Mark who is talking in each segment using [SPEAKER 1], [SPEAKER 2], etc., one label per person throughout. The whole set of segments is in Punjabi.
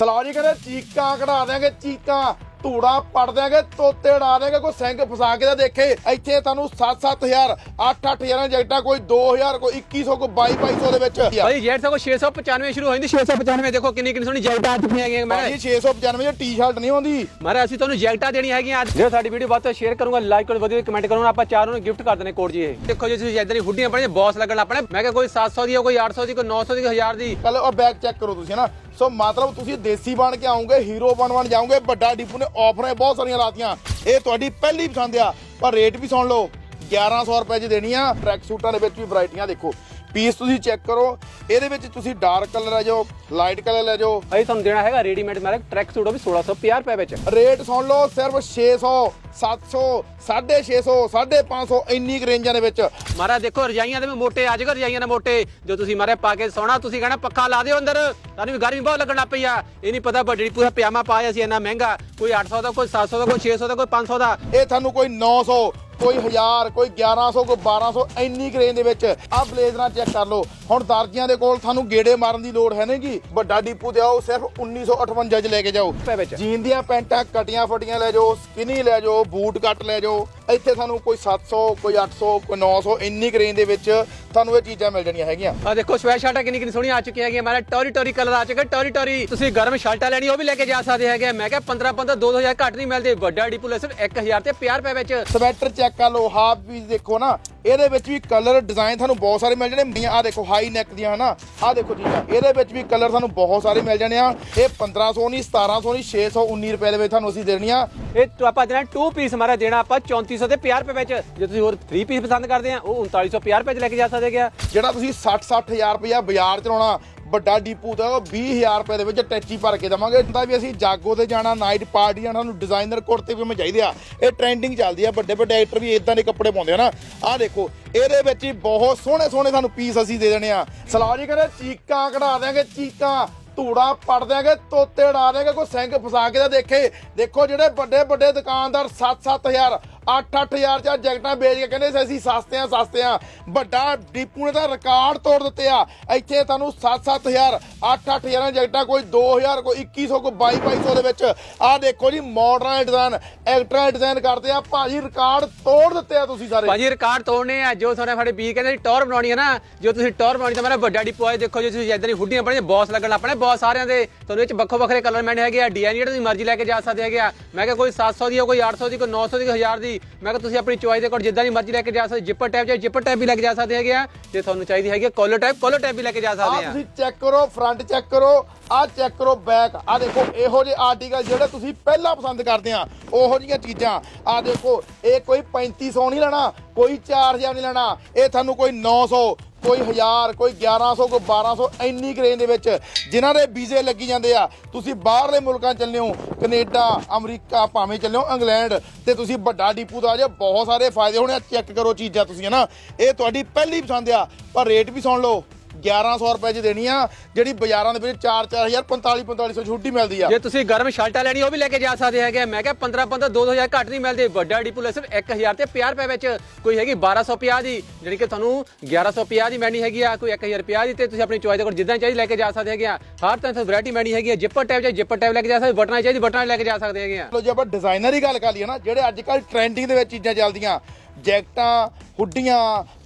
[SPEAKER 1] ਸਲਾਹ ਜੀ ਕਹਿੰਦੇ ਚੀਕਾਂ ਕਢਾ ਦਿਆਂਗੇ ਚੀਕਾਂ। ਧੂੜਾ ਪੜ ਦਿਆਂਗੇ ਤੋਤੇ ਉਡਾ ਦਿਆਂਗੇ ਕੋਈ ਸਿੰਘ ਫਸਾ ਕੇ ਤਾਂ ਦੇਖੇ। ਇੱਥੇ ਤੁਹਾਨੂੰ 7-7000 8-8000 ਜੈਕਟਾਂ ਕੋਈ 2000 ਕੋਈ 2100 ਕੋਈ 2200 ਦੇ ਵਿੱਚ।
[SPEAKER 2] ਭਾਈ ਜੈਟ ਸਗੋ 695 ਸ਼ੁਰੂ ਹੋ ਜਾਂਦੀ 695 ਦੇਖੋ ਕਿੰਨੀ ਕਿੰਨੀ ਸੋਹਣੀ ਜੈਕਟ ਆ ਚੁੱਕੀਆਂ ਹੈਗੀਆਂ ਮੈਂ
[SPEAKER 1] ਭਾਜੀ 695 ਦੀ ਟੀ-ਸ਼ਰਟ ਨਹੀਂ ਹੁੰਦੀ
[SPEAKER 2] ਮਾਰੇ ਅਸੀਂ ਤੁਹਾਨੂੰ ਜੈਕਟਾਂ ਦੇਣੀਆਂ ਹੈਗੀਆਂ ਅੱਜ। ਜੇ ਸਾਡੀ ਵੀਡੀਓ ਵੱਧ ਤੋਂ ਸ਼ੇਅਰ ਕਰੂੰਗਾ ਲਾਈਕ ਕਰੋ ਵਧੀਆ ਕਮੈਂਟ ਕਰੂੰਗਾ ਆਪਾਂ ਚਾਰੋਂ ਨੂੰ ਗਿਫਟ ਕਰ ਦੇਣੇ ਕੋਡ ਜੀ ਇਹ। ਦੇਖੋ ਜੀ ਤੁਸੀਂ ਇਦਾਂ ਦੀ ਹੁੱਡੀਆਂ ਪੜੀਆਂ ਬੌਸ ਲੱਗਣ ਆਪਣੇ ਮੈਂ ਕਿਹਾ ਕੋਈ 700 ਦੀ ਕੋਈ 800 ਦੀ ਕੋਈ 900 ਦੀ ਕੋਈ 1000 ਦੀ।
[SPEAKER 1] ਕੱਲ ਉਹ ਬੈਗ ਚੈੱਕ ਕਰੋ ਤੁਸੀਂ ਨਾ? ਸੋ ਮਤਲਬ ਤੁਸੀਂ ਦੇਸੀ ਬਣ ਕੇ ਆਉਂਗੇ ਹੀਰੋ ਬਣ ਬਣ ਜਾਓਗੇ, ਵੱਡਾ ਡੀਪੂ ਨੇ ਆਫਰਾਂ ਬਹੁਤ ਸਾਰੀਆਂ ਲਾਤੀਆਂ। ਇਹ ਤੁਹਾਡੀ ਪਹਿਲੀ ਪਸੰਦ ਆ। ਪਰ ਰੇਟ ਵੀ ਸੁਣ ਲਓ 1100 ਰੁਪਏ 'ਚ ਦੇਣੀ ਆ ਟਰੈਕ ਸੂਟਾਂ ਦੇ ਵਿੱਚ ਵੀ ਵੈਰਾਈਟੀਆਂ ਦੇਖੋ ਪੀਸ ਤੁਸੀਂ ਚੈੱਕ ਕਰੋ। ਇਹਦੇ ਵਿੱਚ ਤੁਸੀਂ ਡਾਰਕ ਕਲਰ ਲੈ ਜਾਓ ਲਾਈਟ ਕਲਰ ਲੈ ਜਾਓ।
[SPEAKER 2] ਅਸੀਂ ਤੁਹਾਨੂੰ ਦੇਣਾ ਹੈਗਾ ਰੈਡੀਮੇਡ ਮਾਰੇ ਟਰੈਕ ਸੂਟ ਉਹ ਵੀ 1650 ਰੁਪਏ ਵਿੱਚ।
[SPEAKER 1] ਰੇਟ ਸੁਣ ਲਓ ਸਿਰਫ 600 700 650 550 ਇੰਨੀ ਕੁ ਰੇਂਜਾਂ ਦੇ ਵਿੱਚ।
[SPEAKER 2] ਮਾਰਾ ਦੇਖੋ ਰਜਾਈਆਂ ਦੇ ਵੀ ਮੋਟੇ ਅੱਜ ਕੱਲ੍ਹ ਰਜਾਈਆਂ ਦੇ ਮੋਟੇ ਜੋ ਤੁਸੀਂ ਮਾਰੇ ਪਾ ਕੇ ਸੋਣਾ ਤੁਸੀਂ ਕਹਿਣਾ ਪੱਖਾ ਲਾ ਦਿਓ ਅੰਦਰ। ਤੁਹਾਨੂੰ ਵੀ ਗਰਮੀ ਬਹੁਤ ਲੱਗਣ ਲੱਗ ਪਈ ਆ। ਇਹ ਨਹੀਂ ਪਤਾ ਵੱਡੀ ਪੂਰਾ ਪਜਾਮਾ ਪਾਇਆ ਸੀ ਇੰਨਾ ਮਹਿੰਗਾ। ਕੋਈ 800 ਦਾ ਕੋਈ 700 ਦਾ ਕੋਈ 600 ਦਾ ਕੋਈ 500 ਦਾ।
[SPEAKER 1] ਇਹ ਤੁਹਾਨੂੰ ਕੋਈ 900 ਕੋਈ 1000 ਕੋਈ 1100 ਕੋਈ 1200 ਇੰਨੀ ਰੇਂਜ ਦੇ ਵਿੱਚ ਆਹ ਬਲੇਜ਼ਰਾਂ ਚੈੱਕ ਕਰ ਲਓ। ਹੁਣ ਦਰਜੀਆਂ ਦੇ ਕੋਲ ਤੁਹਾਨੂੰ ਗੇੜੇ ਮਾਰਨ ਦੀ ਲੋੜ ਹੈ ਨਹੀਂਗੀ ਵੱਡਾ ਡੀਪੂ ਤੇ ਆਓ ਸਿਰਫ 1958 ਚ ਲੈ ਕੇ ਜਾਓ। ਜੀਨ ਦੀਆਂ ਪੈਂਟਾਂ ਕਟੀਆਂ ਫਟੀਆਂ ਲੈ ਜਾਓ ਸਕਿਨੀ ਲੈ ਜਾਓ ਬੂਟ ਕੱਟ ਲੈ ਜਾਓ। ਇੱਥੇ ਤੁਹਾਨੂੰ ਕੋਈ 700 ਕੋਈ 800 ਕੋਈ 900 ਇੰਨੀ ਕੁ ਰੇਂਜ ਦੇ ਵਿੱਚ ਤੁਹਾਨੂੰ ਇਹ ਚੀਜ਼ਾਂ ਮਿਲ ਜਾਣੀਆਂ ਹੈਗੀਆਂ।
[SPEAKER 2] ਆ ਦੇਖੋ ਸਵੈਟ ਸ਼ਰਟਾਂ ਕਿੰਨੀ ਕਿੰਨੀ ਸੋਹਣੀਆਂ ਆ ਚੁੱਕੀਆਂ ਹੈਗੀਆਂ। ਮਾਰੇ ਟੋਰੀ ਟੋਰੀ ਕਲਰ ਆ ਚੁੱਕੇ ਟੋਰੀ ਟੋਰੀ। ਤੁਸੀਂ ਗਰਮ ਸ਼ਰਟਾਂ ਲੈਣੀ ਉਹ ਵੀ ਲੈ ਕੇ ਜਾ ਸਕਦੇ ਹੈਗੇ ਮੈਂ ਕਿਹਾ 15 15 2000 ਘੱਟ ਨਹੀਂ ਮਿਲਦੇ। ਵੱਡਾ ਡੀਪੂ ਲੈ ਸਿਰਫ 1000 ਤੇ 50 ਰੁਪਏ ਵਿੱਚ।
[SPEAKER 1] ਸਵੈਟਰ ਚੈੱਕ ਕਰ ਲਓ ਹਾਫ ਪੀਸ ਦੇਖੋ ਨਾ। ਇਹਦੇ ਵਿੱਚ ਵੀ ਕਲਰ ਡਿਜ਼ਾਈਨ ਤੁਹਾਨੂੰ ਬਹੁਤ ਸਾਰੇ ਮਿਲ ਜਾਣੇ। ਆ ਦੇਖੋ ਹਾਈ ਨੈਕ ਦੀਆਂ ਹਨਾ? ਆ ਦੇਖੋ ਚੀਜ਼ਾਂ। ਇਹਦੇ ਵਿੱਚ ਵੀ ਕਲਰ ਤੁਹਾਨੂੰ ਬਹੁਤ ਸਾਰੇ ਮਿਲ ਜਾਣੇ ਆ। ਇਹ 1500 ਨਹੀਂ 1700 ਨਹੀਂ 619 ਰੁਪਏ ਦੇ ਵਿੱਚ ਤੁਹਾਨੂੰ ਅਸੀਂ ਦੇਣੀਆਂ।
[SPEAKER 2] ਇਹ ਤੋਂ ਆਪਾਂ ਦੇਣਾ 2 ਪੀਸ ਮਾਰਾ ਦੇਣਾ ਆਪਾਂ 3400 ਤੇ 50 ਰੁਪਏ ਵਿੱਚ। ਜੇ ਤੁਸੀਂ ਹੋਰ 3 ਪੀਸ ਪਸੰਦ ਕਰਦੇ ਆ ਉਹ 3950 ਰੁਪਏ ਚ ਲੈ ਕੇ ਜਾ ਸਕਦੇ ਆ।
[SPEAKER 1] ਜਿਹੜਾ ਤੁਸੀਂ 60 60000 ਰੁਪਇਆ ਬਾਜ਼ਾਰ ਚ ਲਾਉਣਾ ਵੱਡਾ ਡੀਪੂ ਦਾ, ਉਹ 20000 ਰੁਪਏ ਦੇ ਵਿੱਚ ਟੈਚੀ ਭਰ ਕੇ ਦਵਾਂਗੇ। ਹੁੰਦਾ ਵੀ ਅਸੀਂ ਜਾਗੋ ਤੇ ਜਾਣਾ, ਨਾਈਟ ਪਾਰਟੀ ਜਾਣਾ ਸਾਨੂੰ ਡਿਜ਼ਾਈਨਰ ਕੁੜਤੇ ਵੀ ਚਾਹੀਦੇ। ਆ ਇਹ ਟ੍ਰੈਂਡਿੰਗ ਚੱਲਦੀ ਆ, ਵੱਡੇ ਵੱਡੇ ਐਕਟਰ ਵੀ ਇਦਾਂ ਦੇ ਕੱਪੜੇ ਪਾਉਂਦੇ ਆ ਨਾ। ਆਹ ਦੇਖੋ, ਇਹਦੇ ਵਿੱਚ ਹੀ ਬਹੁਤ ਸੋਹਣੇ ਸੋਹਣੇ ਸਾਨੂੰ ਪੀਸ ਅਸੀਂ ਦੇ ਦੇਣੇ ਆ। ਸਲਾਹ ਜੀ ਕਹਿੰਦੇ, ਚੀਕਾਂ ਕਢਾ ਦਿਆਂਗੇ, ਚੀਕਾਂ। ਧੂੜਾ ਪੜ ਦਿਆਂਗੇ, ਤੋਤੇ ਉਡਾ ਦਿਆਂਗੇ, ਕੋਈ ਸਿੰਘ ਫਸਾ ਕੇ ਤਾਂ ਦੇਖੇ। ਦੇਖੋ ਜਿਹੜੇ ਵੱਡੇ ਵੱਡੇ ਦੁਕਾਨਦਾਰ 7-7000 8-8000 ਚ ਜੈਕਟਾਂ ਵੇਚ ਕੇ ਕਹਿੰਦੇ ਸੀ, ਅਸੀਂ ਸਸਤੇ ਆ ਸਸਤੇ ਆ। ਵੱਡਾ ਡੀਪੂ ਨੇ ਤਾਂ ਰਿਕਾਰਡ ਤੋੜ ਦਿੱਤੇ ਆ। ਇੱਥੇ ਤੁਹਾਨੂੰ 7-7000 8-8000 ਜੈਕਟਾਂ, ਕੋਈ 2000 ਕੋਈ 2100 ਕੋਈ 2200 ਦੇ ਵਿੱਚ। ਆਹ ਦੇਖੋ ਜੀ ਮਾਡਰਨ ਡਿਜ਼ਾਈਨ ਐਕਟਰਾਂ ਡਿਜ਼ਾਈਨ ਕਰਦੇ ਆ। ਭਾਜੀ ਰਿਕਾਰਡ ਤੋੜ ਦਿੱਤੇ ਆ ਤੁਸੀਂ ਸਾਰੇ।
[SPEAKER 2] ਭਾਜੀ ਰਿਕਾਰਡ ਤੋੜਨੇ ਆ। ਜੋ ਤੁਹਾਡੇ ਸਾਡੇ ਬੀ ਕਹਿੰਦੇ ਟੌਰ ਬਣਾਉਣੀ ਹੈ ਨਾ, ਜੋ ਤੁਸੀਂ ਟੌਰ ਬਣਾਉਣੀ, ਤਾਂ ਮੇਰਾ ਵੱਡਾ ਡੀਪੂ ਆਏ ਦੇਖੋ ਜੀ, ਤੁਸੀਂ ਇਦਾਂ ਦੀ ਹੁੱਡੀਆਂ ਬਣੀਆਂ ਬੌਸ ਲੱਗਣ ਆਪਣੇ ਬਹੁਤ ਸਾਰਿਆਂ ਦੇ, ਤੁਹਾਨੂੰ ਇਹ ਚ ਵੱਖੋ ਵੱਖਰੇ ਕਲਰ ਮੈਨੇ ਹੈਗੇ ਆ। ਡਿਜ਼ਾਈਨ ਜਿਹੜੇ ਤੁਸੀਂ ਮਰਜ਼ੀ ਲੈ ਕੇ ਜਾ ਸਕਦੇ ਹੈਗੇ ਆ। ਮੈਂ ਕਿਹਾ ਕੋਈ 700 ਦੀ ਆ, ਕੋਈ 800 ਦੀ, ਕੋਈ 900 ਦੀ, ਕੋਈ 1000 ਦੀ ਮੈਂ ਕਿਹਾ ਤੁਸੀਂ ਆਪਣੀ ਚੋਇਸ ਦੇ ਕੋਲ ਜਿੱਦਾਂ ਦੀ ਮਰਜ਼ੀ ਲੈ ਕੇ ਜਾ ਸਕਦੇ ਜਿੱਪਰ ਟੈਪ ਜਾਂ ਜਿੱਪਰ ਟਾਈਪ ਵੀ ਲੈ ਕੇ ਜਾ ਸਕਦੇ ਹੈਗੇ ਆ ਜੇ ਤੁਹਾਨੂੰ ਚਾਹੀਦੀ ਹੈਗੀ ਕੋਲਰ ਟੈਪ ਕੋਲਰ ਟੈਪ ਵੀ ਲੈ ਕੇ ਜਾ ਸਕਦੇ ਆ।
[SPEAKER 1] ਤੁਸੀਂ ਚੈੱਕ ਕਰੋ ਫਰੰਟ ਚੈੱਕ ਕਰੋ ਆ ਚੈੱਕ ਕਰੋ ਬੈਕ ਆ ਦੇਖੋ, ਇਹੋ ਜਿਹੇ ਆਰਟੀਕਲ ਜਿਹੜੇ ਤੁਸੀਂ ਪਹਿਲਾਂ ਪਸੰਦ ਕਰਦੇ ਆ, ਉਹੋ ਜਿਹੀਆਂ ਚੀਜ਼ਾਂ। ਆ ਦੇਖੋ, ਇਹ ਕੋਈ 3500 ਨਹੀਂ ਲੈਣਾ, ਕੋਈ 4000 ਨਹੀਂ ਲੈਣਾ, ਇਹ ਤੁਹਾਨੂੰ ਕੋਈ 900 ਕੋਈ 1000 ਕੋਈ 1100 ਕੋਈ 1200 ਇੰਨੀ ਕੁ ਰੇਂਜ ਦੇ ਵਿੱਚ ਜਿਨ੍ਹਾਂ ਦੇ ਵੀਜ਼ੇ ਲੱਗੀ ਜਾਂਦੇ ਆ, ਤੁਸੀਂ ਬਾਹਰਲੇ ਮੁਲਕਾਂ ਚੱਲੇ ਹੋ, ਕੈਨੇਡਾ, ਅਮਰੀਕਾ, ਭਾਵੇਂ ਚੱਲੇ ਹੋ, ਇੰਗਲੈਂਡ, ਤੇ ਤੁਸੀਂ ਵੱਡਾ ਡੀਪੂ ਦਾ ਜੇ ਬਹੁਤ ਸਾਰੇ ਫਾਇਦੇ ਹੋਣੇ ਆ, ਚੈੱਕ ਕਰੋ ਚੀਜ਼ਾਂ ਤੁਸੀਂ, ਹਨਾ? ਇਹ ਤੁਹਾਡੀ ਪਹਿਲੀ ਪਸੰਦ ਆ, ਪਰ ਰੇਟ ਵੀ ਸੁਣ ਲਓ। 1100 ਰੁਪਏ 'ਚ ਦੇਣੀ ਆ ਜਿਹੜੀ ਬਾਜ਼ਾਰਾਂ ਦੇ ਵਿੱਚ 4-4000 45-4500 ਛੁੱਟੀ ਮਿਲਦੀ ਆ।
[SPEAKER 2] ਜੇ ਤੁਸੀਂ ਗਰਮ ਸ਼ਰਟਾਂ ਲੈਣੀ ਉਹ ਵੀ ਲੈ ਕੇ ਜਾ ਸਕਦੇ ਹੈਗੇ। ਮੈਂ ਕਿਹਾ 15 15 2000 ਘੱਟ ਨਹੀਂ ਮਿਲਦੇ। ਵੱਡਾ ਡੀਪੂ ਲੈ ਸਿਰਫ 1000 ਤੇ 50 ਰੁਪਏ ਵਿੱਚ ਕੋਈ ਹੈਗੀ 1250 ਦੀ ਜਿਹੜੀ ਕਿ ਤੁਹਾਨੂੰ 1150 ਦੀ ਮੈਣੀ ਹੈਗੀ ਆ ਕੋਈ 1050 ਦੀ ਤੇ ਤੁਸੀਂ ਆਪਣੀ ਚੋਇਸ ਦੇ ਕੋਲ ਜਿੱਦਾਂ ਚਾਹੀਦੀ ਲੈ ਕੇ ਜਾ ਸਕਦੇ ਹੈਗੇ ਆ। ਹਰ ਤਰ੍ਹਾਂ ਦੀ ਵੈਰਾਈਟੀ ਮੈਣੀ ਹੈਗੀ ਆ। ਜਿੱਪਰ ਟਾਈਪ ਜਾਂ ਜਿੱਪਰ ਟਾਈਪ ਲੈ ਕੇ ਜਾ ਸਕਦੇ ਬਟਨਾਂ ਚਾਹੀਦੀ ਬਟਨਾਂ ਲੈ ਕੇ ਜਾ ਸਕਦੇ ਹੈਗੇ ਆ।
[SPEAKER 1] ਲੋ ਜੇ ਆਪਾਂ ਡਿਜ਼ਾਈਨਰ ਦੀ ਗੱਲ ਕਰ ਲਈਏ ਨਾ ਜਿਹੜੇ ਅੱਜ ਕੱਲ ਟ੍ਰੈਂਡਿੰਗ ਦੇ ਵਿੱਚ ਚੀਜ਼ਾਂ ਚੱਲਦੀਆਂ। ਜੈਕਟਾਂ ਹੁੱਡੀਆਂ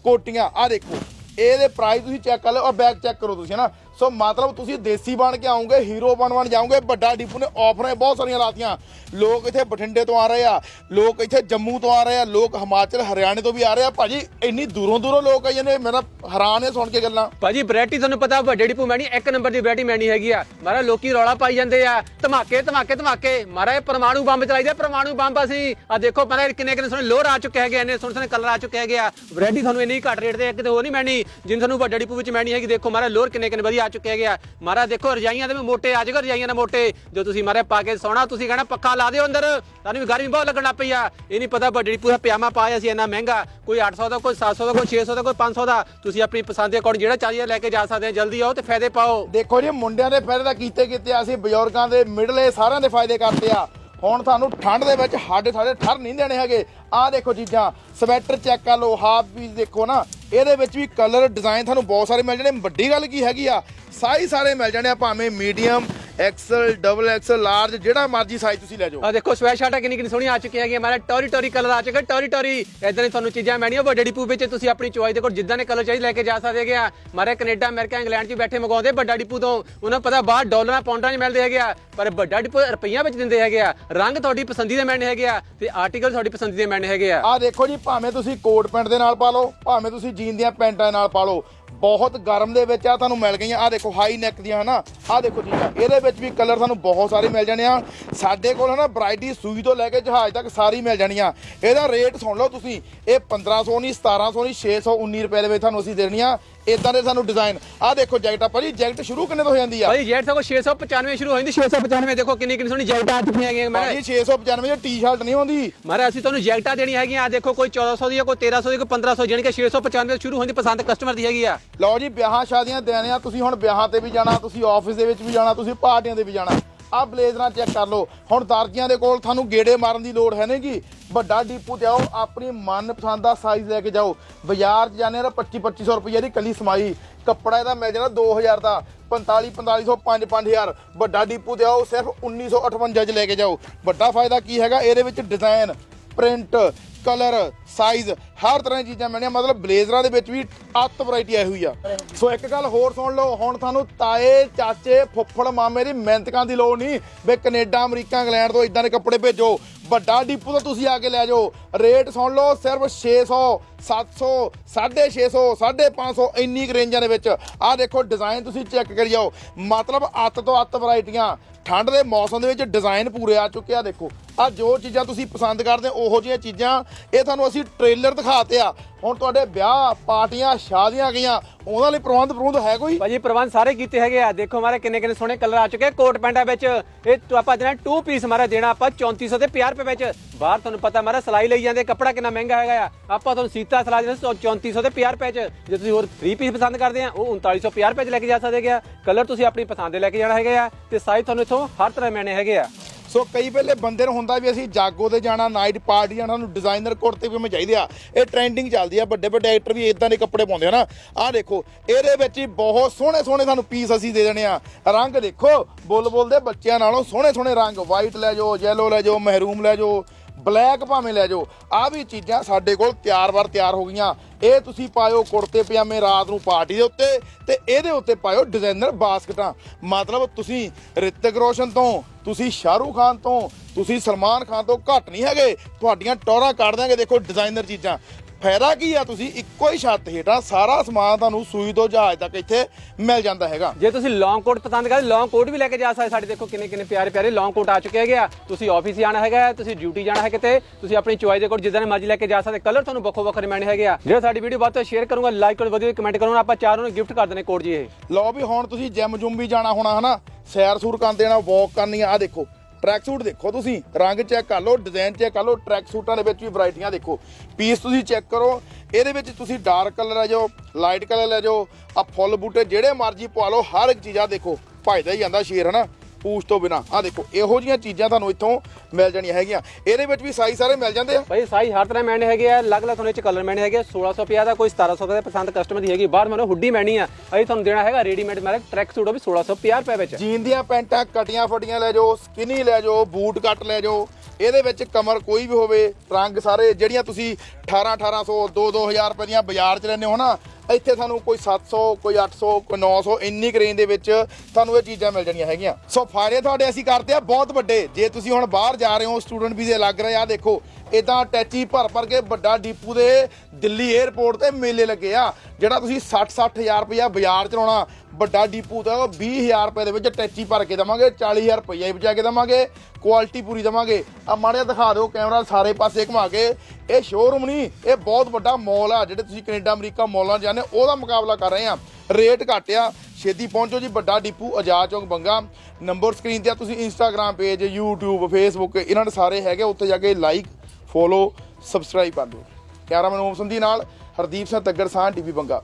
[SPEAKER 1] ਕੋਟੀਆਂ ਆ ਦੇਖੋ। ਇਹਦੇ ਪ੍ਰਾਈਸ ਤੁਸੀਂ ਚੈੱਕ ਕਰ ਲਓ ਔਰ ਬੈਗ ਚੈੱਕ ਕਰੋ ਤੁਸੀਂ ਹਨਾ ਸੋ ਮਤਲਬ ਤੁਸੀਂ ਦੇਸੀ ਬਣ ਕੇ ਆਉਂਗੇ, ਹੀਰੋ ਬਣ ਬਣ ਜਾਓਗੇ, ਵੱਡਾ ਡੀਪੂ ਨੇ ਆਫਰਾਂ ਬਹੁਤ ਸਾਰੀਆਂ ਲਾਤੀਆਂ। ਲੋਕ ਇੱਥੇ ਬਠਿੰਡੇ ਤੋਂ ਆ ਰਹੇ ਆ, ਲੋਕ ਇੱਥੇ ਜੰਮੂ ਤੋਂ ਆ ਰਹੇ ਆ, ਲੋਕ ਹਿਮਾਚਲ, ਹਰਿਆਣੇ ਤੋਂ ਵੀ ਆ ਰਹੇ ਆ। ਭਾਜੀ, ਇੰਨੀ ਦੂਰੋਂ ਦੂਰੋਂ ਲੋਕ ਆਈ ਜਾਂਦੇ ਮੇਰਾ ਹੈਰਾਨ ਹੈ ਸੁਣ ਕੇ ਗੱਲਾਂ।
[SPEAKER 2] ਭਾਜੀ ਵੈਰਾਈਟੀ ਤੁਹਾਨੂੰ ਪਤਾ, ਵੱਡੇ ਡੀਪੂ ਮੈਣੀ ਇੱਕ ਨੰਬਰ ਦੀ ਵੈਰਾਈਟੀ ਮੈਣੀ ਹੈਗੀ ਆ। ਮਾਰਾ ਲੋਕੀ ਰੌਲਾ ਪਾਈ ਜਾਂਦੇ ਆ। ਧਮਾਕੇ ਧਮਾਕੇ ਧਮਾਕੇ। ਮਾਰਾ ਇਹ ਪਰਮਾਣੂ ਬੰਬ ਚਲਾਈਦਾ ਪਰਮਾਣੂ ਬੰਬ ਅਸੀਂ। ਆ ਦੇਖੋ ਪਹਿਲਾਂ ਕਿੰਨੇ ਕਿੰਨੇ ਸੋਹਣੇ ਲੋਰ ਆ ਚੁੱਕੇ ਹੈਗੇ ਇੰਨੇ ਸੋਹਣੇ ਸੋਹਣੇ ਕਲਰ ਆ ਚੁੱਕੇ ਹੈਗੇ ਆ। ਵੈਰਾਈਟੀ ਤੁਹਾਨੂੰ ਇੰਨੀ ਘੱਟ ਰੇਟ ਤੇ ਕਿਤੇ ਹੋਰ ਨਹੀਂ ਮੈਣੀ ਜਿੰਨ ਤੁਹਾਨੂੰ ਵੱਡੇ ਡੀਪੂ ਵਿੱਚ ਮੈਣੀ ਹੈਗੀ, ਦੇਖੋ ਮਾਰਾ ਲੋਰ ਕਿੰਨੇ ਕਿੰਨੇ ਵਧੀਆ ਆ ਚੁੱਕੇ ਹੈਗੇ ਆ ਦੇਖੋ ਰਜਾਈਆਂ ਦੇ ਮੋਟੇ ਅੱਜ ਰਜਾਈਆਂ ਦੇ ਮੋਟੇ। ਜੋ ਤੁਸੀਂ ਮਾਰੇ ਪਾ ਕੇ ਸੋਣਾ ਤੁਸੀਂ ਕਹਿਣਾ ਪੱਖਾ ਲਾ ਦਿਓ ਅੰਦਰ। ਤੁਹਾਨੂੰ ਵੀ ਗਰਮੀ ਬਹੁਤ ਲੱਗਣ ਪਈ ਆ। ਇਹ ਨਹੀਂ ਪਤਾ ਵੱਡੇ ਡੀਪੂ ਪਜਾਮਾ ਪਾਇਆ ਸੀ ਇੰਨਾ ਮਹਿੰਗਾ। ਕੋਈ 800 ਦਾ ਕੋਈ 700 ਦਾ ਕੋਈ 600 ਦਾ ਕੋਈ 500 ਦਾ। ਤੁਸੀਂ ਆਪਣੀ ਪਸੰਦ ਦੇ ਅਕੋਰਡਿੰਗ ਜਿਹੜਾ ਚਾਹੀਏ ਲੈ ਕੇ ਜਾ ਸਕਦੇ ਆ। ਜਲਦੀ ਆਓ ਤੇ ਫਾਇਦੇ ਪਾਓ।
[SPEAKER 1] ਦੇਖੋ ਜੀ ਮੁੰਡਿਆਂ ਦੇ ਫਾਇਦੇ ਤਾਂ ਕੀਤੇ ਕੀਤੇ ਆ, ਅਸੀਂ ਬਜ਼ੁਰਗਾਂ ਦੇ ਮਿਡਲੇ ਸਾਰਿਆਂ ਦੇ ਫਾਇਦੇ ਕਰਦੇ ਆ। ਹੁਣ ਤੁਹਾਨੂੰ ਠੰਡ ਦੇ ਵਿੱਚ ਸਾਡੇ ਸਾਡੇ ਠਰ ਨਹੀਂ ਦੇਣੇ ਹੈਗੇ। ਆਹ ਦੇਖੋ ਚੀਜ਼ਾਂ, ਸਵੈਟਰ ਚੈੱਕ ਕਰ ਲਓ, ਹਾਫ ਪੀਸ ਦੇਖੋ ਨਾ। ਇਹਦੇ ਵਿੱਚ ਵੀ ਕਲਰ ਡਿਜ਼ਾਈਨ ਤੁਹਾਨੂੰ ਬਹੁਤ ਸਾਰੇ ਮਿਲ ਜਾਣੇ। ਵੱਡੀ ਗੱਲ ਕੀ ਹੈਗੀ ਆ ਸਾਈ ਸਾਰੇ ਮਿਲ ਜਾਣੇ ਆ ਭਾਵੇਂ medium XL double XL large ਜਿਹੜਾ ਮਰਜ਼ੀ ਸਾਈਜ਼ ਤੁਸੀਂ ਲੈ ਜਾਓ।
[SPEAKER 2] ਆ ਦੇਖੋ ਸਵੈਟ ਸ਼ਰਟਾਂ ਕਿੰਨੀ ਕਿੰਨੀ ਸੋਹਣੀ ਆ ਚੁੱਕੀ ਹੈਗੀ ਮਾਰਾ ਟੋਰੀ ਟੋਰੀ ਕਲਰ ਆ ਚੁੱਕਾ ਟੋਰੀ ਟੋਰੀ ਇਦਾਂ ਦੀ ਤੁਹਾਨੂੰ ਚੀਜ਼ਾਂ ਮਿਲਣੀਆਂ। ਵੱਡੇ ਡਿਪੂ ਵਿੱਚ ਤੁਸੀਂ ਆਪਣੀ ਚੋਇਸ ਦੇ ਕੋਲ ਜਿੱਦਾਂ ਦੇ ਕਲਰ ਚਾਹੀਦੇ ਲੈ ਕੇ ਜਾ ਸਕਦੇ ਹੈਗੇ ਆ। ਮਾਰੇ ਕੈਨੇਡਾ ਅਮਰੀਕਾ ਇੰਗਲੈਂਡ 'ਚ ਬੈਠੇ ਮੰਗਾਉਂਦੇ ਵੱਡਾ ਡਿਪੂ ਤੋਂ। ਉਹਨਾਂ ਨੂੰ ਪਤਾ ਬਾਹਰ ਡਾਲਰਾਂ ਪਾਉਂਡਾਂ 'ਚ ਮਿਲਦੇ ਹੈਗੇ ਆ। ਪਰ ਵੱਡਾ ਡਿਪੂ ਰੁਪਈਆ ਵਿੱਚ ਦਿੰਦੇ ਹੈਗੇ ਆ। ਰੰਗ ਤੁਹਾਡੀ ਪਸੰਦੀ ਦੇ ਮਿਲਣੇ ਹੈਗੇ ਆ ਤੇ ਆਰਟੀਕਲ ਤੁਹਾਡੀ ਪਸੰਦੀ ਦੇ ਮਿਲਣੇ ਹੈਗੇ ਆ।
[SPEAKER 1] ਆ ਦੇਖੋ ਜੀ ਭਾਵੇਂ ਤੁਸੀਂ ਕੋਟ ਪੈਂਟ ਦੇ ਨਾਲ ਪਾ ਲਓ ਭਾਵੇਂ ਤੁਸੀਂ ਜੀਨ ਦੀਆਂ ਪੈਂਟਾਂ ਨਾਲ ਪਾ ਲਓ। ਬਹੁਤ ਗਰਮ ਦੇ ਵਿੱਚ ਆ, ਤੁਹਾਨੂੰ ਮਿਲ ਗਈਆਂ। ਆ ਦੇਖੋ ਹਾਈ ਨੈਕ ਦੀਆਂ, ਹਨਾ? ਆ ਦੇਖੋ ਜੀ ਇਹਦੇ ਵਿੱਚ ਵੀ ਕਲਰ ਤੁਹਾਨੂੰ ਬਹੁਤ ਸਾਰੇ ਮਿਲ ਜਾਣੇ ਆ। ਸਾਡੇ ਕੋਲ, ਹਨਾ ਵੈਰਾਈਟੀ ਸੂਈ ਤੋਂ ਲੈ ਕੇ ਜਹਾਜ਼ ਤੱਕ ਸਾਰੀ ਮਿਲ ਜਾਣੀਆਂ ਇਹਦਾ ਰੇਟ ਸੁਣ ਲਓ ਤੁਸੀਂ, ਇਹ 1500 ਨਹੀਂ 1700 ਨਹੀਂ 619 ਰੁਪਏ ਦੇ ਵਿੱਚ ਤੁਹਾਨੂੰ ਅਸੀਂ ਦੇਣੀਆਂ ਇਦਾਂ ਦੇ ਸਾਨੂੰ ਡਿਜ਼ਾਈਨ ਆ ਦੇਖੋ ਜੈਕਟ ਆ ਭਾਜੀ ਜੈਕਟ ਸ਼ੁਰੂ ਕਿੰਨੇ ਤੋਂ ਹੋ ਜਾਂਦੀ ਆ?
[SPEAKER 2] ਭਾਈ ਜੈਟ ਸਗੋ 695 ਸ਼ੁਰੂ ਹੋ ਜਾਂਦੀ 695 ਦੇਖੋ ਕਿੰਨੀ ਕਿੰਨੀ ਸੋਹਣੀ ਜੈਕਟ ਆ ਚੁੱਕੀਆਂ ਹੈਗੀਆਂ ਮੈਂ
[SPEAKER 1] ਭਾਜੀ 695 ਦੀ ਟੀ-ਸ਼ਰਟ ਨਹੀਂ ਹੁੰਦੀ
[SPEAKER 2] ਮਾਰਾ ਅਸੀਂ ਤੁਹਾਨੂੰ ਜੈਕਟਾਂ ਦੇਣੀਆਂ ਹੈਗੀਆਂ। ਆ ਦੇਖੋ ਕੋਈ 1400 ਦੀ ਹੈ ਕੋਈ 1300 ਦੀ ਕੋਈ 1500 ਜਾਣੀ ਕਿ 695 ਸ਼ੁਰੂ ਹੁੰਦੀ ਪਸੰਦ ਕਸਟਮਰ ਦੀ ਹੈਗੀ ਆ।
[SPEAKER 1] ਲਓ ਜੀ ਵਿਆਹਾਂ ਸ਼ਾਦੀਆਂ ਦੇਣੇ ਆ ਤੁਸੀਂ ਹੁਣ ਵਿਆਹਾਂ ਤੇ ਵੀ ਜਾਣਾ ਤੁਸੀਂ ਆਫਿਸ ਦੇ ਵਿੱਚ ਵੀ ਜਾਣਾ ਤੁਸੀਂ ਪਾਰਟੀਆਂ ਤੇ ਵੀ ਜਾਣਾ। ਆ ਬਲੇਜ਼ਰਾਂ ਚੈੱਕ ਕਰ ਲਓ। ਹੁਣ ਦਰਜੀਆਂ ਦੇ ਕੋਲ ਤੁਹਾਨੂੰ ਗੇੜੇ ਮਾਰਨ ਦੀ ਲੋੜ ਹੈ ਨਹੀਂਗੀ ਵੱਡਾ ਡੀਪੂ ਤੇ ਆਓ, ਆਪਣੀ ਮਨਪਸੰਦ ਦਾ ਸਾਈਜ਼ ਲੈ ਕੇ ਜਾਓ। ਬਾਜ਼ਾਰ 'ਚ ਜਾਂਦੇ ਆ 25 2500 ਰੁਪਏ ਦੀ ਕੱਲੀ ਸਮਾਈ। ਕੱਪੜਾ ਇਹਦਾ ਮਿਲ ਜਾਣਾ 2000 ਦਾ 45 4500 5 5000 ਵੱਡਾ ਡੀਪੂ ਤੇ ਆਓ, ਸਿਰਫ 1958 ਚ ਲੈ ਕੇ ਜਾਓ। ਵੱਡਾ ਫਾਇਦਾ ਕੀ ਹੈਗਾ? ਇਹਦੇ ਵਿੱਚ ਡਿਜ਼ਾਈਨ ਪ੍ਰਿੰਟ ਕਲਰ ਸਾਈਜ਼ ਹਰ ਤਰ੍ਹਾਂ ਦੀਆਂ ਚੀਜ਼ਾਂ ਮਿਲਣੀਆਂ। ਮਤਲਬ ਬਲੇਜ਼ਰਾਂ ਦੇ ਵਿੱਚ ਵੀ ਅੱਤ ਵੈਰਾਈਟੀ ਆਈ ਹੋਈ ਆ। ਸੋ ਇੱਕ ਗੱਲ ਹੋਰ ਸੁਣ ਲਓ, ਹੁਣ ਤੁਹਾਨੂੰ ਤਾਏ, ਚਾਚੇ, ਫੁੱਫੜ, ਮਾਮੇ ਦੀ ਮਿਹਨਤਕਾਂ ਦੀ ਲੋੜ ਨਹੀਂ ਵੀ ਕੈਨੇਡਾ, ਅਮਰੀਕਾ, ਇੰਗਲੈਂਡ ਤੋਂ ਇਦਾਂ ਦੇ ਕੱਪੜੇ ਭੇਜੋ। ਵੱਡਾ ਡੀਪੂ ਤੋਂ ਤੁਸੀਂ ਆ ਕੇ ਲੈ ਜਾਓ। ਰੇਟ ਸੁਣ ਲਓ, ਸਿਰਫ 600 700 650 550 ਇੰਨੀ ਕੁ ਰੇਂਜਾਂ ਦੇ ਵਿੱਚ। ਆਹ ਦੇਖੋ ਡਿਜ਼ਾਈਨ ਤੁਸੀਂ ਚੈੱਕ ਕਰੀ ਜਾਓ ਮਤਲਬ ਅੱਤ ਤੋਂ ਅੱਤ ਵੈਰਾਈਟੀਆਂ ਠੰਡ ਦੇ ਮੌਸਮ ਦੇ ਵਿੱਚ ਡਿਜ਼ਾਈਨ ਪੂਰੇ ਆ ਚੁੱਕੇ ਆ, ਦੇਖੋ। ਆ ਜੋ ਚੀਜ਼ਾਂ ਤੁਸੀਂ ਪਸੰਦ ਕਰਦੇ ਹੋ ਉਹੋ ਜਿਹੀਆਂ ਚੀਜ਼ਾਂ। ਇਹ ਤੁਹਾਨੂੰ ਅਸੀਂ ਟ੍ਰੇਲਰ ਦਿਖਾਤੇ ਆ। ਹੁਣ ਤੁਹਾਡੇ ਵਿਆਹ ਪਾਰਟੀਆਂ, ਸ਼ਾਦੀਆਂ ਗਈਆਂ, ਉਹਨਾਂ ਲਈ ਪ੍ਰਬੰਧ ਪ੍ਰਬੰਧ ਹੈ ਕੋਈ?
[SPEAKER 2] ਭਾਜੀ, ਪ੍ਰਬੰਧ ਸਾਰੇ ਕੀਤੇ ਹੈਗੇ ਆ। ਦੇਖੋ ਮਾਰੇ, ਕਿੰਨੇ ਕਿੰਨੇ ਸੋਹਣੇ ਕਲਰ ਆ ਚੁੱਕੇ ਕੋਟ ਪੈਂਟਾਂ ਵਿੱਚ ਇਹ ਆਪਾਂ ਦੇਣਾ 2 ਪੀਸ ਮਾਰਾ, ਦੇਣਾ ਆਪਾਂ 3400 ਤੇ 50 ਰੁਪਏ ਵਿੱਚ। ਬਾਹਰ ਤੁਹਾਨੂੰ ਪਤਾ ਮਾਰਾ, ਸਲਾਈ ਲਈ ਜਾਂਦੇ, ਕੱਪੜਾ ਕਿੰਨਾ ਮਹਿੰਗਾ ਹੈਗਾ ਆ। ਆਪਾਂ ਤੁਹਾਨੂੰ ਸੀਤਾ ਸਲਾਈ ਦੇਣਾ 3400 ਤੇ 50 ਰੁਪਏ ਚ। ਜੇ ਤੁਸੀਂ ਹੋਰ 3 ਪੀਸ ਪਸੰਦ ਕਰਦੇ ਆ, ਉਹ 3950 ਰੁਪਏ ਚ ਲੈ ਕੇ ਜਾ ਸਕਦੇ ਆ। ਕਲਰ ਤੁਸੀਂ ਆਪਣੀ ਪਸੰਦ ਦੇ ਲੈ ਕੇ ਜਾਣਾ ਹੈਗਾ ਆ ਤੇ ਸਾਈਜ਼ ਤੁਹਾਨੂੰ ਇੱਥੋਂ ਹਰ ਤਰ੍ਹਾਂ ਮਿਲਣੇ ਹੈਗੇ ਆ।
[SPEAKER 1] ਸੋ ਕਈ ਵੇਲੇ ਬੰਦੇ ਨੂੰ ਹੁੰਦਾ ਵੀ ਅਸੀਂ ਜਾਗੋ ਤੇ ਜਾਣਾ ਨਾਈਟ ਪਾਰਟੀ ਜਾਣਾ ਸਾਨੂੰ ਡਿਜ਼ਾਈਨਰ ਕੁੜਤੇ ਵੀ ਚਾਹੀਦੇ ਆ। ਇਹ ਟ੍ਰੈਂਡਿੰਗ ਚੱਲਦੀ ਆ, ਵੱਡੇ ਵੱਡੇ ਐਕਟਰ ਵੀ ਇਦਾਂ ਦੇ ਕੱਪੜੇ ਪਾਉਂਦੇ ਆ ਨਾ। ਆਹ ਦੇਖੋ, ਇਹਦੇ ਵਿੱਚ ਹੀ ਬਹੁਤ ਸੋਹਣੇ ਸੋਹਣੇ ਸਾਨੂੰ ਪੀਸ ਅਸੀਂ ਦੇ ਦੇਣੇ ਆ। ਰੰਗ ਦੇਖੋ, ਬੁੱਲ ਬੁੱਲ ਦੇ ਬੱਚਿਆਂ ਨਾਲੋਂ ਸੋਹਣੇ ਸੋਹਣੇ ਰੰਗ। ਵਾਈਟ ਲੈ ਜਾਓ ਯੈਲੋ ਲੈ ਜਾਓ ਮਹਿਰੂਮ ਲੈ ਜਾਓ। ਬਲੈਕ ਭਾਵੇਂ ਲੈ ਜਾਓ ਆ ਵੀ ਚੀਜ਼ਾਂ ਸਾਡੇ ਕੋਲ ਤਿਆਰ-ਵਾਰ ਤਿਆਰ ਹੋ ਗਈਆਂ। ਇਹ ਤੁਸੀਂ ਪਾਇਓ ਕੁੜਤੇ ਪਜਾਮੇ ਰਾਤ ਨੂੰ ਪਾਰਟੀ ਦੇ ਉੱਤੇ ਤੇ ਇਹਦੇ ਉੱਤੇ ਪਾਇਓ ਡਿਜ਼ਾਈਨਰ ਬਾਸਕਟਾਂ। ਮਤਲਬ ਤੁਸੀਂ ਰਿਤਿਕ ਰੋਸ਼ਨ ਤੋਂ ਤੁਸੀਂ ਸ਼ਾਹਰੂਖ ਖਾਨ ਤੋਂ ਤੁਸੀਂ ਸਲਮਾਨ ਖਾਨ ਤੋਂ ਘੱਟ ਨਹੀਂ ਹੈਗੇ। ਤੁਹਾਡੀਆਂ ਟੌਰਾਂ ਕੱਢ ਦਾਂਗੇ ਦੇਖੋ ਡਿਜ਼ਾਈਨਰ ਚੀਜ਼ਾਂ। ਫਾਇਦਾ ਕੀ ਆ ਤੁਸੀਂ ਇੱਕੋ ਹੀ ਛੱਤ ਹੇਠਾਂ ਸਾਰਾ ਸਮਾਨ ਤੁਹਾਨੂੰ ਸੂਈ ਤੋਂ ਜਹਾਜ਼ ਤੱਕ ਇੱਥੇ ਮਿਲ ਜਾਂਦਾ ਹੈਗਾ।
[SPEAKER 2] ਜੇ ਤੁਸੀਂ ਲੌਂਗ ਕੋਟ ਪਸੰਦ ਕਰਦੇ ਲੌਂਗ ਕੋਟ ਵੀ ਲੈ ਕੇ ਜਾ ਸਕਦੇ ਸਾਡੇ ਦੇਖੋ ਕਿੰਨੇ ਕਿੰਨੇ ਪਿਆਰੇ ਪਿਆਰੇ ਲੌਂਗ ਕੋਟ ਆ ਚੁੱਕੇ ਹੈਗੇ ਆ। ਤੁਸੀਂ ਆਫਿਸ ਜਾਣਾ ਹੈਗਾ ਤੁਸੀਂ ਡਿਊਟੀ ਜਾਣਾ ਹੈ ਕਿਤੇ ਤੁਸੀਂ ਆਪਣੀ ਚੁਆਇਸ ਦੇ ਕੋਲ ਜਿੱਦਾਂ ਦੇ ਮਰਜ਼ੀ ਲੈ ਕੇ ਜਾ ਸਕਦੇ ਕਲਰ ਤੁਹਾਨੂੰ ਵੱਖੋ ਵੱਖਰੇ ਮਿਲਣੇ ਹੈਗੇ ਆ। ਜਿਹੜਾ ਸਾਡੀ ਵੀਡੀਓ ਵੱਧ ਤੋਂ ਸ਼ੇਅਰ ਕਰੂੰਗਾ ਲਾਈਕ ਕਰੋ ਵਧੀਆ ਕਮੈਂਟ ਕਰੋ ਆਪਾਂ ਚਾਰੋਂ ਨੂੰ ਗਿਫਟ ਕਰ ਦੇਣੇ ਕੋਡ ਜੀ ਇਹ।
[SPEAKER 1] ਲਓ ਵੀ ਹੁਣ ਤੁਸੀਂ ਜਿਮ ਜੁਮ ਵੀ ਜਾਣਾ ਹੋਣਾ ਹਨਾ? ਸੈਰ ਸੂਰ ਕਰਨ ਦੇਣਾ ਵਾਕ ਕਰਨੀ ਆ, ਆਹ ਦੇਖੋ। ਟਰੈਕ ਸੂਟ ਦੇਖੋ ਤੁਸੀਂ, ਰੰਗ ਚੈੱਕ ਕਰ ਲਓ ਡਿਜ਼ਾਈਨ ਚੈੱਕ ਕਰ ਲਓ ਟਰੈਕ ਸੂਟਾਂ ਦੇ ਵਿੱਚ ਵੀ ਵੈਰਾਈਟੀਆਂ ਦੇਖੋ। ਪੀਸ ਤੁਸੀਂ ਚੈੱਕ ਕਰੋ, ਇਹਦੇ ਵਿੱਚ ਤੁਸੀਂ ਡਾਰਕ ਕਲਰ ਲੈ ਜਾਓ ਲਾਈਟ ਕਲਰ ਲੈ ਜਾਓ ਆ ਫੁੱਲ ਬੂਟੇ ਜਿਹੜੇ ਮਰਜ਼ੀ ਪਵਾ ਲਓ, ਹਰ ਇੱਕ ਚੀਜ਼ ਦੇਖੋ ਭਜਦਾ ਹੀ ਜਾਂਦਾ ਸ਼ੇਰ, ਹਨਾ? ਪੂਛ ਤੋਂ ਬਿਨਾ। ਆ ਦੇਖੋ, ਇਹੋ ਜੀਆਂ ਚੀਜ਼ਾਂ ਤੁਹਾਨੂੰ ਇੱਥੋਂ ਮਿਲ ਜਾਣੀਆਂ ਹੈਗੀਆਂ। ਇਹਦੇ ਵਿੱਚ ਵੀ ਸਾਈਜ਼ ਸਾਰੇ ਮਿਲ ਜਾਂਦੇ ਆ।
[SPEAKER 2] ਭਾਈ ਸਾਈ ਹਰ ਤਰ੍ਹਾਂ ਮੈਨੇ ਹੈਗੇ ਆ ਅਲੱਗ ਅਲੱਗ ਤੁਹਾਨੂੰ ਇਹ ਚ ਕਲਰ ਮੈਨੇ ਹੈਗੇ ਆ 1650 ਦਾ ਕੋਈ 1700 ਦਾ ਪਸੰਦ ਕਸਟਮਰ ਦੀ ਹੈਗੀ ਬਾਹਰ ਮੈਨੂੰ ਹੁੱਡੀ ਮੈਣੀ ਆ। ਅਸੀਂ ਤੁਹਾਨੂੰ ਦੇਣਾ ਹੈਗਾ ਰੈਡੀਮੇਡ ਮੇਰੇ ਟਰੈਕ ਸੂਟ ਉਹ ਵੀ 1650 ਰੁਪਏ ਵਿੱਚ।
[SPEAKER 1] ਜੀਨ ਦੀਆਂ ਪੈਂਟਾਂ ਕਟੀਆਂ ਫਟੀਆਂ ਲੈ ਜਾਓ ਸਕਿਨੀ ਲੈ ਜਾਓ ਬੂਟ ਕੱਟ ਲੈ ਜਾਓ ਇਹਦੇ ਵਿੱਚ ਕਮਰ ਕੋਈ ਵੀ ਹੋਵੇ ਰੰਗ ਸਾਰੇ ਜਿਹੜੀਆਂ ਤੁਸੀਂ 18 1800 2 2000 ਰੁਪਏ ਦੀਆਂ ਬਾਜ਼ਾਰ 'ਚ ਲੈਂਦੇ ਹੋ ਨਾ ਇੱਥੇ ਸਾਨੂੰ ਕੋਈ 700 ਕੋਈ 800 ਕੋਈ 900 ਇੰਨੀ ਕੁ ਰੇਂਜ ਦੇ ਵਿੱਚ ਤੁਹਾਨੂੰ ਇਹ ਚੀਜ਼ਾਂ ਮਿਲ ਜਾਣੀਆਂ ਹੈਗੀਆਂ। ਸੋ ਫਾਇਦੇ ਤੁਹਾਡੇ ਅਸੀਂ ਕਰਦੇ ਆ ਬਹੁਤ ਵੱਡੇ। ਜੇ ਤੁਸੀਂ ਹੁਣ ਬਾਹਰ ਜਾ ਰਹੇ ਹੋ ਸਟੂਡੈਂਟ ਵੀਜ਼ੇ ਲੱਗ ਰਹੇ ਆ ਦੇਖੋ ਇਦਾਂ ਟੈਚੀ ਭਰ ਭਰ ਕੇ ਵੱਡਾ ਡੀਪੂ ਦੇ ਦਿੱਲੀ 에ਅਰਪੋਰਟ ਤੇ ਮੇਲੇ ਲੱਗੇ ਆ, ਜਿਹੜਾ ਤੁਸੀਂ 60 60000 ਰੁਪਇਆ ਬਾਜ਼ਾਰ ਚਲਾਉਣਾ ਵੱਡਾ ਡੀਪੂ ਤੇ ਉਹ 20000 ਰੁਪਏ ਦੇ ਵਿੱਚ ਟੈਚੀ ਭਰ ਕੇ ਦਵਾਂਗੇ 40000 ਰੁਪਇਆ ਹੀ ਬਚਾ ਕੇ ਦਵਾਂਗੇ ਕੁਆਲਿਟੀ ਪੂਰੀ ਦਵਾਂਗੇ। ਆ ਮਾੜਾ ਦਿਖਾ ਦਿਓ ਕੈਮਰਾ ਸਾਰੇ ਪਾਸੇ ਘੁਮਾ ਕੇ। ਇਹ ਸ਼ੋਰੂਮ ਨਹੀਂ ਇਹ ਬਹੁਤ ਵੱਡਾ ਮਾਲ ਆ ਜਿਹੜੇ ਤੁਸੀਂ ਕੈਨੇਡਾ ਅਮਰੀਕਾ ਮਾਲਾਂ ਜਾਂਦੇ ਹੋ, ਉਹਦਾ ਮੁਕਾਬਲਾ ਕਰ ਰਹੇ ਆ। ਰੇਟ ਘੱਟ ਆ ਛੇਤੀ ਪਹੁੰਚੋ ਜੀ ਵੱਡਾ ਡੀਪੂ ਆਜ਼ਾਦ ਚੌਂਕ ਬੰਗਾ। ਨੰਬਰ ਸਕਰੀਨ ਤੇ ਆ ਤੁਸੀਂ ਇੰਸਟਾਗ੍ਰam ਪੇਜ YouTube Facebook ਇਹਨਾਂ ਦੇ ਸਾਰੇ ਹੈਗੇ ਉੱਥੇ ਜਾ ਕੇ ਲਾਈਕ ਫੋਲੋ ਸਬਸਕ੍ਰਾਈਬ ਕਰ ਦਿਓ। ਕੈਮਰਾਮੈਨ ਓਮ ਸੰਧੀ ਨਾਲ ਹਰਦੀਪ ਸਿੰਘ ਤੱਗੜ ਸਾਹ ਟੀਵੀ ਬੰਗਾ।